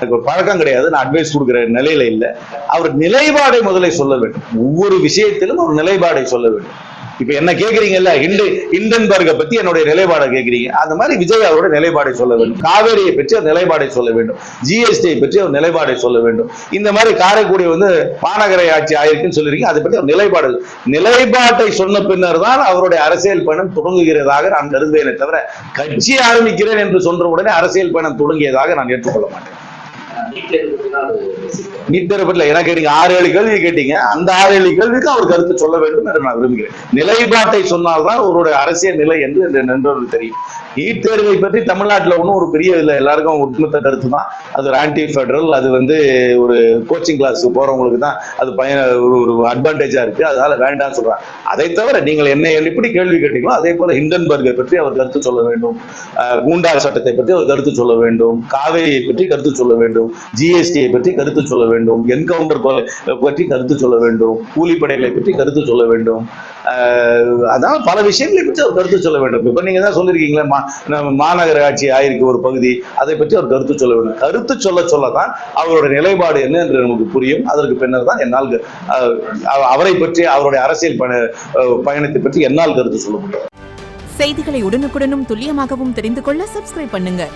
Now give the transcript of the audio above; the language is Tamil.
எனக்கு ஒரு பழக்கம் கிடையாது. நான் அட்வைஸ் கொடுக்குற நிலையில இல்லை. அவர் நிலைப்பாடை முதலை சொல்ல வேண்டும். ஒவ்வொரு விஷயத்திலும் ஒரு நிலைப்பாடை சொல்ல வேண்டும். இப்ப என்ன கேக்குறீங்கல்ல? இண்டு இண்டன்பர்கை பத்தி என்னுடைய நிலைப்பாடை கேக்குறீங்க. அந்த மாதிரி விஜய் அவரோட நிலைப்பாடை சொல்ல வேண்டும். காவேரியை பற்றி அவர் நிலைப்பாடை சொல்ல வேண்டும். ஜிஎஸ்டியை பற்றி அவர் நிலைப்பாடை சொல்ல வேண்டும். இந்த மாதிரி காரைக்குடி வந்து மாநகர ஆட்சி ஆயிருக்குன்னு சொல்லிருக்கீங்க. அதை பற்றி அவர் நிலைப்பாடு நிலைப்பாட்டை சொன்ன பின்னர் தான் அவருடைய அரசியல் பயணம் தொடங்குகிறதாக நான் கருதுவேனே தவிர கட்சி ஆரம்பிக்கிறேன் என்று சொன்ன உடனே அரசியல் பயணம் தொடங்கியதாக நான் ஏற்றுக்கொள்ள மாட்டேன். நீட் தேர்வு பத்தினா அது கேட்டீங்க ஆறு ஏழு கேள்வி கேட்டீங்க. அந்த ஆறு ஏழு கேள்விக்கு அவர் கருத்து சொல்ல வேண்டும் என்று நான் விரும்புகிறேன். நிலைப்பாட்டை சொன்னால்தான் அவருடைய அரசியல் நிலை என்று நண்பர்கள் தெரியும். நீட் தேர்வை பற்றி தமிழ்நாட்டில் ஒன்றும் ஒரு பெரிய இல்லை எல்லாருக்கும் ஒட்டுமொத்த கருத்து தான் அது ஒரு ஆன்டி ஃபெடரல் அது வந்து ஒரு கோச்சிங் கிளாஸ் போறவங்களுக்கு தான் அது பயன் ஒரு ஒரு அட்வான்டேஜா இருக்கு. அதனால வேண்டாம்னு சொல்றாங்க. அதை தவிர நீங்கள் என்ன எப்படி கேள்வி கேட்டீங்களோ அதே போல ஹிண்டன்பர்கை பற்றி அவர் கருத்து சொல்ல வேண்டும். அஹ், கூண்டார் சட்டத்தை பற்றி அவர் கருத்து சொல்ல வேண்டும். காவேரியை பற்றி கருத்து சொல்ல வேண்டும். ஜிஎஸ்டியை பற்றி கருத்து சொல்ல வேண்டும். என்கவுண்டர் பற்றி கருத்து சொல்ல வேண்டும். கூலிப்படைகளை பற்றி கருத்து சொல்ல வேண்டும். அதான் பல விஷயங்களை பற்றி அவர் கருத்து சொல்ல வேண்டும். இப்போ நீங்கள் தான் சொல்லியிருக்கீங்களே மா- மாநகராட்சி ஆயிருக்கு ஒரு பகுதி அதை பற்றி அவர் கருத்து சொல்ல வேண்டும். கருத்து சொல்ல சொல்ல தான் அவருடைய நிலைப்பாடு என்ன என்று நமக்கு புரியும். அதற்கு பின்னர் தான் என்னால் அவரை பற்றி அவருடைய அரசியல் பயண பயணத்தை பற்றி என்னால் கருத்து சொல்ல முடியும் செய்திகளை உடனுக்குடனும் துல்லியமாகவும் தெரிந்து கொள்ள சப்ஸ்கிரைப் பண்ணுங்க.